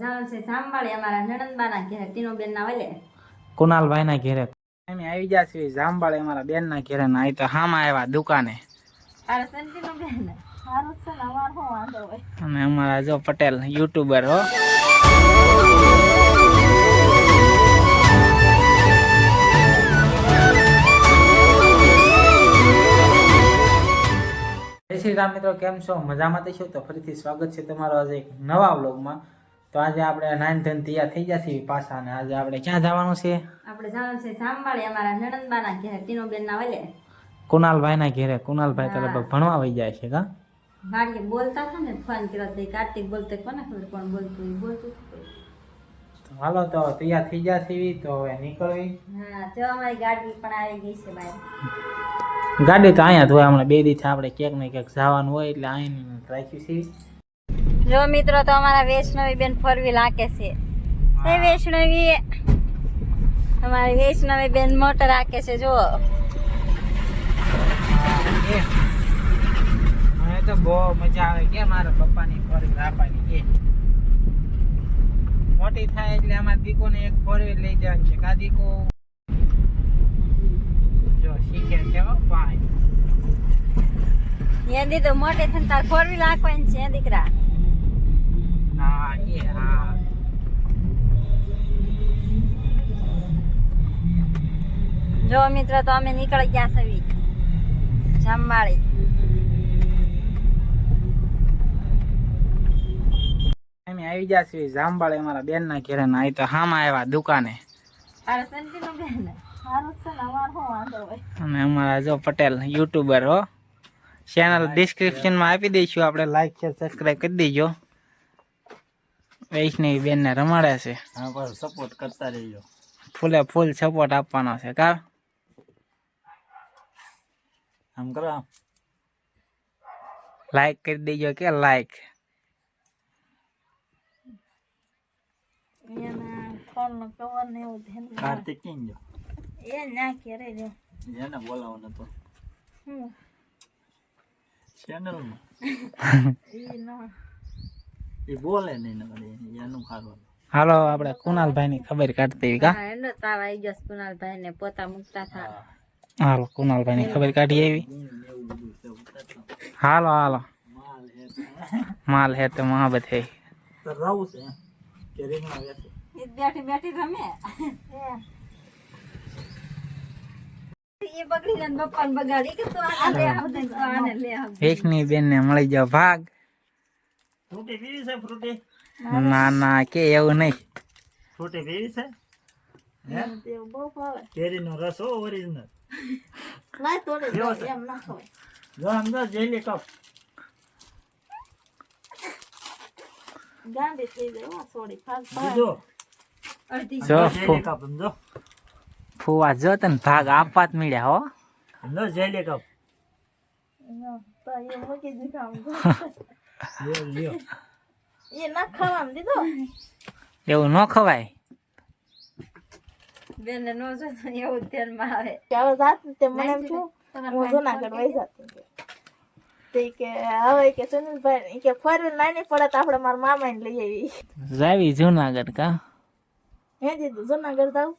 જવાનું છે જામવાળી અમારા નણંદબાના ઘેર ટીનોબેન ના વલે. કુનાલભાઈ ના ઘેરે. અમે આવી ગયા છીએ જામબાળે અમારા બેન ના ઘેરે ના અહીં તો હામાં આવ્યા દુકાને. અરે ટીનોબેન? સારું છે ને અમાર શું વાંધો હોય? અને અમારા જો પટેલ યુટ્યુબર હો. શ્રી રામ મિત્રો કેમ છો? મજામાં છો? તો ફરીથી સ્વાગત છે તમારો આજે એક નવા વ્લોગમાં. તો આજે આપણે નાઈન ધન તૈયાર થઈ ગયા છીએ પાછા અને આજે આપણે ક્યાં જવાનું છે? આપણે જવાનું છે જામવાળી અમારા નણંદબાના ઘેર ટીનોબેન ના વલે. કુનાલભાઈ ના ઘેરે. કુનાલભાઈ તો લગભગ ભણવા વહી જાય છે કા? વાડીએ બોલતા હતા ને ફોન કર્યો તો કાર્તિક બોલતો કોને ખબર કોણ બોલતું બોલતું હાલો તો તૈયાર થઈ ગયા છે તો હવે નીકળવી. હા તો અમારી ગાડી પણ આવી ગઈ છે ભાઈ ગાડી તો અહીંયા જ હમણાં બે દિવસ આપણે ક્યાંક ને ક્યાંક જવાનું હોય એટલે અહીં રાખ્યું છે જો મિત્રો તો અમારા વૈષ્ણવી બેન ફરવી લાગે છે. એ વૈષ્ણવી અમારી વૈષ્ણવી બેન મોટર રાખે છે જો મને તો બહુ મજા આવે કે મારા પપ્પાની ફોર વ્હીલ આપવાની કે મોટી થાય એટલે અમારા દીકોને એક ફોર લઈ જવાનું છે. કા દીકો? જો શીખે છે હો ભાઈ એ દીધું મોટે થઈને તાર ફોર વ્હીલ છે દીકરા. એ હા જો મિત્ર તો અમે નીકળી ગયા સવી જામવાળી. અમે આવી ગયા છીએ જામબાળે અમારા બેન ના ઘેરે ના તો હામાં આવ્યા દુકાને. અને અમારા જો પટેલ યુટ્યુબર હો. ચેનલ ડિસ્ક્રિપ્શનમાં આપી દઈશું આપણે લાઈક શેર સબસ્ક્રાઈબ કરી દેજો. વૈષ્ણવી બેનને રમાડે છે. હા બસ સપોર્ટ કરતા રહેજો. ફૂલે ફૂલ સપોર્ટ આપવાનો છે કા? આમ કરો. લાઈક કરી દેજો કે લાઈક નો ને કાર્તિક એ ના ઘેરે જો એને તો ના. એ બોલે નહીં ને વળી એનું ખાવાનું હાલો આપણે કુનાલભાઈ ની ખબર કાઢતી કા? હા એનો તાવ આવી ગયો કુનાલભાઈ ને પોતા મુકતા થા હાલો કુનાલભાઈ ની ખબર કાઢી આવી. હાલો હાલો. માલ હે તો મોહબ્બત બધે. તો રહું છે એમ કે રીંગણા વેચે. એ બેઠી બેઠી રમે. એ બગડી ને બપ્પા ને બગાડી કે તો આને લે આવતે તો આને લે આવતે વૈષ્ણવી બેન ને મળી જાવ ભાગ. ફ્રૂટી પીવી છે ફ્રૂટી? ના ના કે એવું નહીં. ફ્રૂટી પીવી છે? હે? તે બહુ કેરીનો રસ હો ઓરિજિનલ. જો જેલી કપ. ગાંડી થઈ ગઈ સોડી ફાલ જો જેલી કપ આમ જો. ફુવા જો તને ભાગ આપવા જ મળ્યા હો. Jelly cup. મૂકી દીધા એ ના ખાવાનું દીધો એવું ન ખવાય બેન નો જો એવું ધ્યાનમાં આવે. હવે જાત તે મને એમ થયું હું જુનાગઢ વહી જાતી તે કે હવે કે સુનિલભાઈ કે ફોર નાની પડે તો આપણે મારા મામાને લઈ આવી. જાવી જુનાગઢ કા? હે દીધું જુનાગઢ જાવ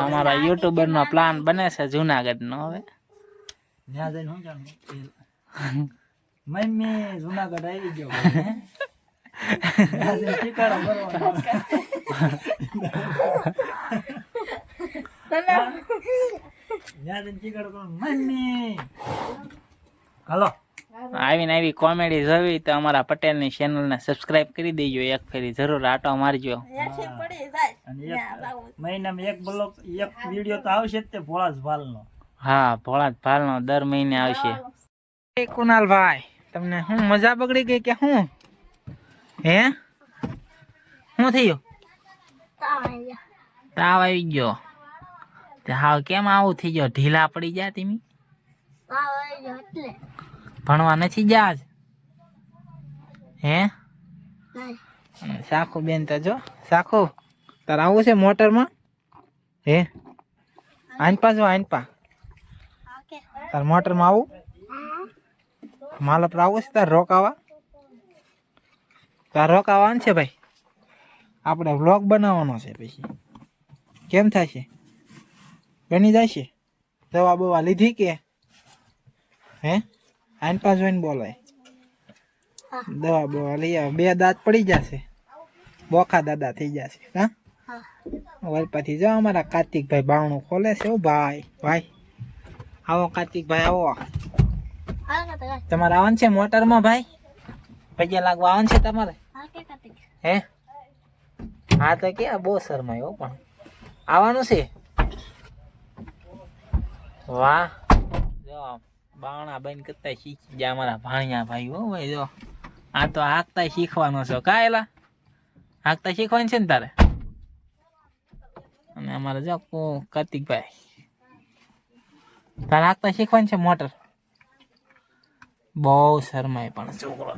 અમારા યુટ્યુબર નો પ્લાન બને છે જુનાગઢ નો હવે. ત્યાં જઈને શું જાણવું મમ્મી જુનાગઢ આવી ગયો હાલો. આવીને આવી કોમેડી જોવી તો અમારા પટેલની ચેનલને સબસ્ક્રાઇબ કરી દેજો એક ફેરી. જરૂર આટો મારજો. ત્યાંથી પડી જાય. અને એક મહિનામાં એક બ્લોક એક વીડિયો તો આવશે જ તે ભોળા જ ભાલનો. હા ભોળાત ભાલનો દર મહિને આવશે કુનાલભાઈ તમને શું મજા બગડી ગઈ કે શું હે? શું થયું? તાવ આવી ગયો. હાવ કેમ આવું થઈ ગયો? ઢીલા પડી ગયા તમે. ભણવા નથી જાજ? હે? સાખુ બેન તો જો, સાખુ, તારે આવું છે મોટરમાં? હે? આનપા જો આનપા તાર મોટરમાં આવું? માલ પર આવું છે તાર રોકાવા? તાર રોકાવાનું છે ભાઈ? આપણે વ્લોગ બનાવવાનો છે પછી. કેમ છે બની છે દવા બવા લીધી કે? હે? આઈન પાસ જોઈને બોલાય. દવા બવા લઈ આવે. બે દાંત પડી જશે. બોખા દાદા થઈ જશે. હા? વલપાથી જાઓ અમારા કાર્તિકભાઈ બાવણું ખોલે છે. ભાઈ ભાઈ. આવો કાર્તિકભાઈ આવો. તમારે આવવાનું છે મોટરમાં ભાઈ? પૈયા લાગવા આવવાનું છે તમારે? હે હા? તો કે બહુ શરમાયો પણ. આવવાનું છે? વાહ. જો બાવણા બેન કરતા શીખી ગયા અમારા ભાણિયા ભાઈ હો ભાઈ જો. આ તો હાકતા શીખવાનો છો. કા એલા? હાકતા શીખવાનું છે ને તારે? અને અમારે જો કાર્તિકભાઈ હાંકતા શીખવાનું છે મોટર. બહુ શરમાય પણ. છોકરો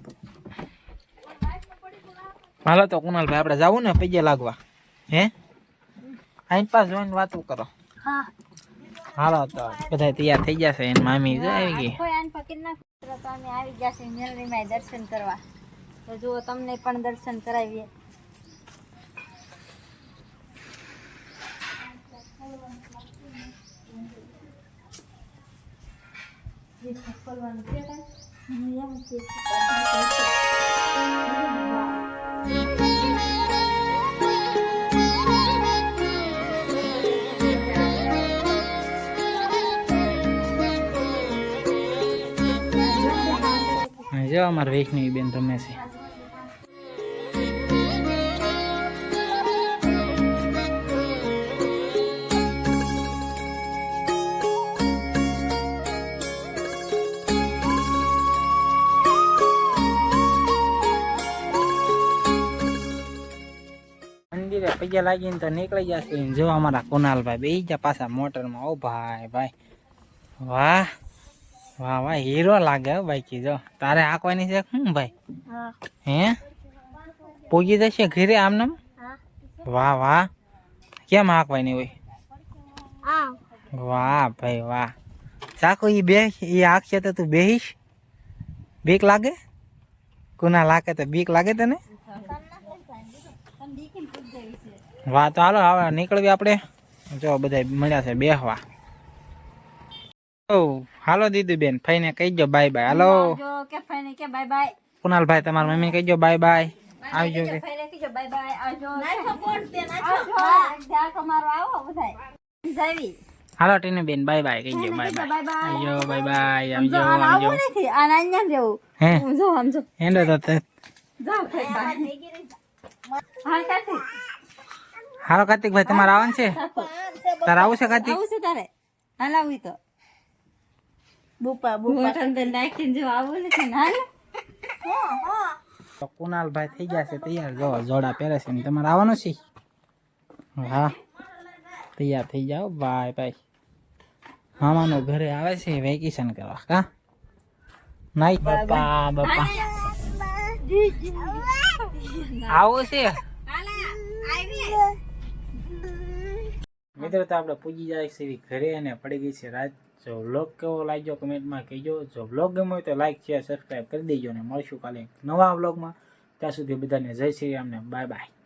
હાલો તો કુનાલભાઈ આપણે જવું ને પૈયા લાગવા. હે? આઈન પાસ જોઈને વાતો કરો. હાલો તો બધા તૈયાર થઈ જશે એની મામી જો આવી ગઈ. આવી જશે મેલરીમાં દર્શન કરવા. તો જુઓ તમને પણ દર્શન કરાવીએ. અને જો અમારે વૈષ્ણવી બેન રમે છે. પૈયા લાગીને તો નીકળી જશે જો અમારા કુનાલભાઈ બે જા પાછા મોટરમાં. ઓ ભાઈ ભાઈ. વાહ વાહ વાહ હીરો લાગે હો ભાઈ કીધો તારે હાંકવાની છે? શું ભાઈ? હે. પૂગી જશે ઘરે આમને વાહ વાહ. કેમ હાંકવાની હોય? વાહ ભાઈ વાહ. ચાકો એ બે એ હાંકશે તો તું બેહીશ? બીક લાગે? કુના લાગે તો બીક લાગે તને? વાહ તો હાલો હવે નીકળવી આપણે. જો બધા મળ્યા છે બેહવા. હાલો દીદી બેન ફઈને કહીજો બાય બાય હાલો. જો કે ફઈને કે બાય બાય કુનાલભાઈ તમારા મમ્મી કહીજો બાય બાય આવજો. કે ફઈને કીજો બાય બાય આવજો. નાખો પોટ તે નાખો આવજો. જાકો આવો બધાય. જાવી. હાલો ટીને બેન બાય બાય કહીજો બાય બાય આવજો બાય બાય આવજો આવજો. આવું નથી આને અહીંયા જ રહેવું હે સમજો સમજો હેંડો તો તે. ફઈ બાય હા કાથી હાલો કાર્તિકભાઈ તમારે આવવાનું છે? તારે આવું છે કાર્તિક? આવું છે તારે. હાલ આવી તો. બુપા બુપા. અંદર નાખીને જો આવું નથી ને હાલ. કુનાલભાઈ થઈ ગયા છે તૈયાર. જો જોડા પહેરે છે ને તમારે આવવાનું છે? હા. તૈયાર થઈ જાઓ. Bye bye. મામાનો ઘરે આવે છે વેકેશન કરવા કા? નાઈ બાપા બાપા આવું છે. મિત્રો, તો આપણે પૂજી જાય છે ઘરે અને પડી ગઈ છે રાત. જો વ્લોગ કેવો લાગ્યો કમેન્ટમાં કહેજો. જો વ્લોગ ગમ્યો હોય તો લાઈક શેર સબસ્ક્રાઈબ કરી દેજો અને મળશું કાલે નવા વ્લોગમાં ત્યાં સુધી બધાને જય શ્રી રામને બાય બાય